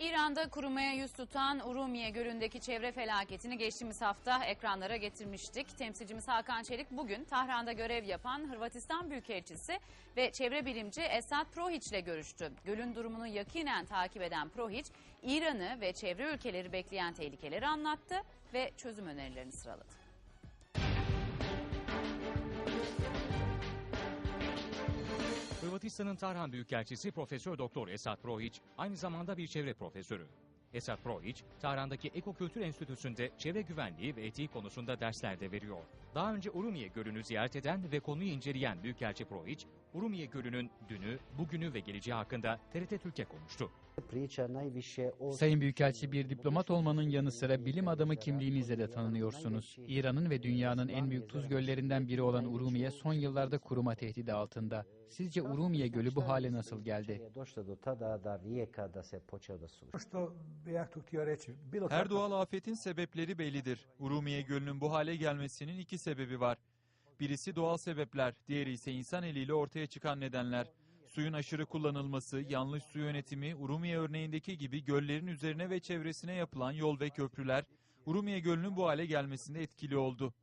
İran'da kurumaya yüz tutan Urumiye Gölü'ndeki çevre felaketini geçtiğimiz hafta ekranlara getirmiştik. Temsilcimiz Hakan Çelik bugün Tahran'da görev yapan Hırvatistan Büyükelçisi ve çevre bilimci Esat Prohic ile görüştü. Gölün durumunu yakinen takip eden Prohic, İran'ı ve çevre ülkeleri bekleyen tehlikeleri anlattı ve çözüm önerilerini sıraladı. Hırvatistan'ın Tarhan Büyükelçisi Profesör Doktor Esat Prohic aynı zamanda bir çevre profesörü. Esat Prohic, Tahran'daki Ekokültür Enstitüsü'nde çevre güvenliği ve etiği konusunda dersler de veriyor. Daha önce Urumiye Gölü'nü ziyaret eden ve konuyu inceleyen Büyükelçi Prohic, Urumiye Gölü'nün dünü, bugünü ve geleceği hakkında TRT Türk'e konuştu. Sayın Büyükelçi bir diplomat olmanın yanı sıra bilim adamı kimliğinizle de tanınıyorsunuz. İran'ın ve dünyanın en büyük tuz göllerinden biri olan Urumiye son yıllarda kuruma tehdidi altında. Sizce Urumiye Gölü bu hale nasıl geldi? Her doğal afetin sebepleri bellidir. Urumiye Gölü'nün bu hale gelmesinin iki sebebi var. Birisi doğal sebepler, diğeri ise insan eliyle ortaya çıkan nedenler. Suyun aşırı kullanılması, yanlış su yönetimi, Urumiye örneğindeki gibi göllerin üzerine ve çevresine yapılan yol ve köprüler, Urumiye Gölü'nün bu hale gelmesinde etkili oldu.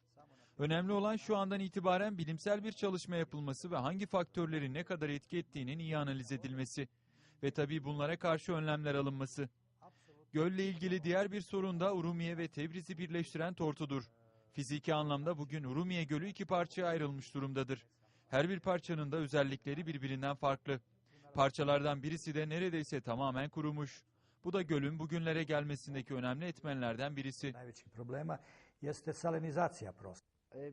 Önemli olan şu andan itibaren bilimsel bir çalışma yapılması ve hangi faktörlerin ne kadar etki ettiğinin iyi analiz edilmesi. Ve tabii bunlara karşı önlemler alınması. Gölle ilgili diğer bir sorun da Urumiye ve Tebriz'i birleştiren tortudur. Fiziki anlamda bugün Urumiye Gölü iki parçaya ayrılmış durumdadır. Her bir parçanın da özellikleri birbirinden farklı. Parçalardan birisi de neredeyse tamamen kurumuş. Bu da gölün bugünlere gelmesindeki önemli etmenlerden birisi. E,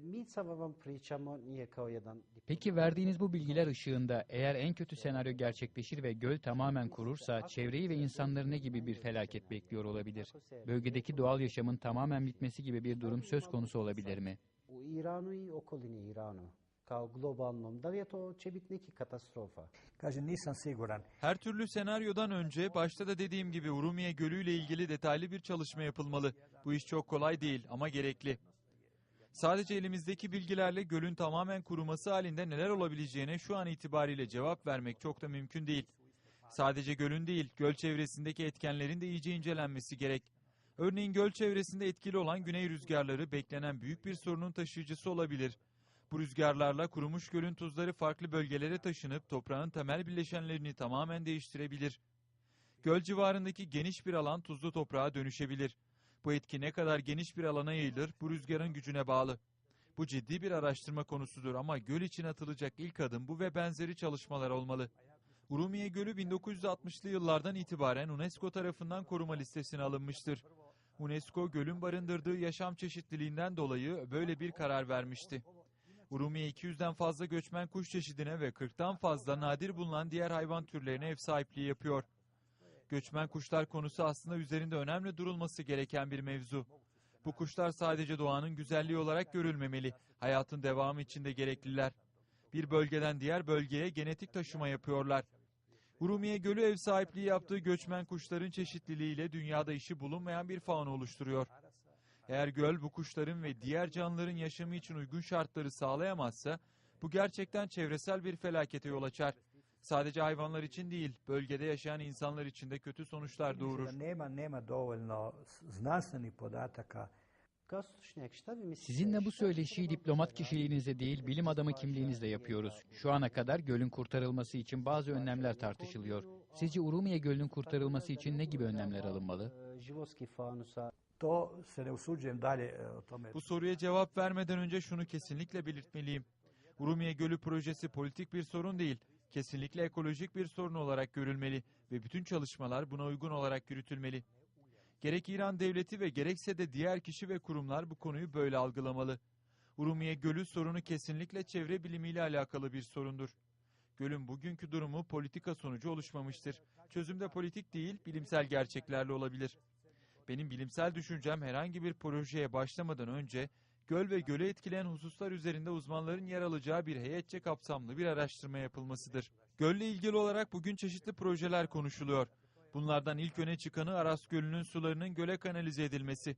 jedan... Peki verdiğiniz bu bilgiler ışığında eğer en kötü senaryo gerçekleşir ve göl tamamen kurursa çevreyi ve insanları ne gibi bir felaket bekliyor olabilir? Bölgedeki doğal yaşamın tamamen bitmesi gibi bir durum söz konusu olabilir mi? Her türlü senaryodan önce başta da dediğim gibi Urumiye Gölü ile ilgili detaylı bir çalışma yapılmalı. Bu iş çok kolay değil ama gerekli. Sadece elimizdeki bilgilerle gölün tamamen kuruması halinde neler olabileceğine şu an itibariyle cevap vermek çok da mümkün değil. Sadece gölün değil, göl çevresindeki etkenlerin de iyice incelenmesi gerek. Örneğin göl çevresinde etkili olan güney rüzgarları beklenen büyük bir sorunun taşıyıcısı olabilir. Bu rüzgarlarla kurumuş gölün tuzları farklı bölgelere taşınıp toprağın temel bileşenlerini tamamen değiştirebilir. Göl civarındaki geniş bir alan tuzlu toprağa dönüşebilir. Bu etki ne kadar geniş bir alana yayılır bu rüzgarın gücüne bağlı. Bu ciddi bir araştırma konusudur ama göl için atılacak ilk adım bu ve benzeri çalışmalar olmalı. Urumiye Gölü 1960'lı yıllardan itibaren UNESCO tarafından koruma listesine alınmıştır. UNESCO gölün barındırdığı yaşam çeşitliliğinden dolayı böyle bir karar vermişti. Urumiye 200'den fazla göçmen kuş çeşidine ve 40'tan fazla nadir bulunan diğer hayvan türlerine ev sahipliği yapıyor. Göçmen kuşlar konusu aslında üzerinde önemli durulması gereken bir mevzu. Bu kuşlar sadece doğanın güzelliği olarak görülmemeli, hayatın devamı için de gerekliler. Bir bölgeden diğer bölgeye genetik taşıma yapıyorlar. Urumiye Gölü ev sahipliği yaptığı göçmen kuşların çeşitliliğiyle dünyada işi bulunmayan bir fauna oluşturuyor. Eğer göl bu kuşların ve diğer canlıların yaşamı için uygun şartları sağlayamazsa bu gerçekten çevresel bir felakete yol açar. Sadece hayvanlar için değil, bölgede yaşayan insanlar için de kötü sonuçlar doğurur. Nema, nema dovoljno znanstvenih podataka? Sizinle bu söyleşiyi diplomat kişiliğinizle değil bilim adamı kimliğinizle yapıyoruz. Şu ana kadar gölün kurtarılması için bazı önlemler tartışılıyor. Sizce Urumiye Gölü'nün kurtarılması için ne gibi önlemler alınmalı? E, Bu soruya cevap vermeden önce şunu kesinlikle belirtmeliyim. Urumiye Gölü projesi politik bir sorun değil, kesinlikle ekolojik bir sorun olarak görülmeli ve bütün çalışmalar buna uygun olarak yürütülmeli. Gerek İran devleti ve gerekse de diğer kişi ve kurumlar bu konuyu böyle algılamalı. Urumiye Gölü sorunu kesinlikle çevre bilimiyle alakalı bir sorundur. Gölün bugünkü durumu politika sonucu oluşmamıştır. Çözümde politik değil, bilimsel gerçeklerle olabilir. Benim bilimsel düşüncem herhangi bir projeye başlamadan önce göl ve gölü etkileyen hususlar üzerinde uzmanların yer alacağı bir heyetçe kapsamlı bir araştırma yapılmasıdır. Gölle ilgili olarak bugün çeşitli projeler konuşuluyor. Bunlardan ilk öne çıkanı Aras Gölü'nün sularının göle kanalize edilmesi.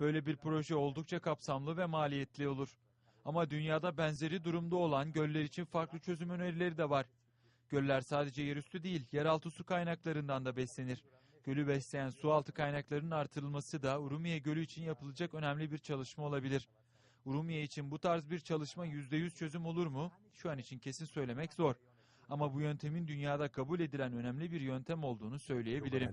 Böyle bir proje oldukça kapsamlı ve maliyetli olur. Ama dünyada benzeri durumda olan göller için farklı çözüm önerileri de var. Göller sadece yerüstü değil, yeraltı su kaynaklarından da beslenir. Gölü besleyen su altı kaynaklarının artırılması da Urumie Gölü için yapılacak önemli bir çalışma olabilir. Urumie için bu tarz bir çalışma %100 çözüm olur mu? Şu an için kesin söylemek zor. Ama bu yöntemin dünyada kabul edilen önemli bir yöntem olduğunu söyleyebilirim.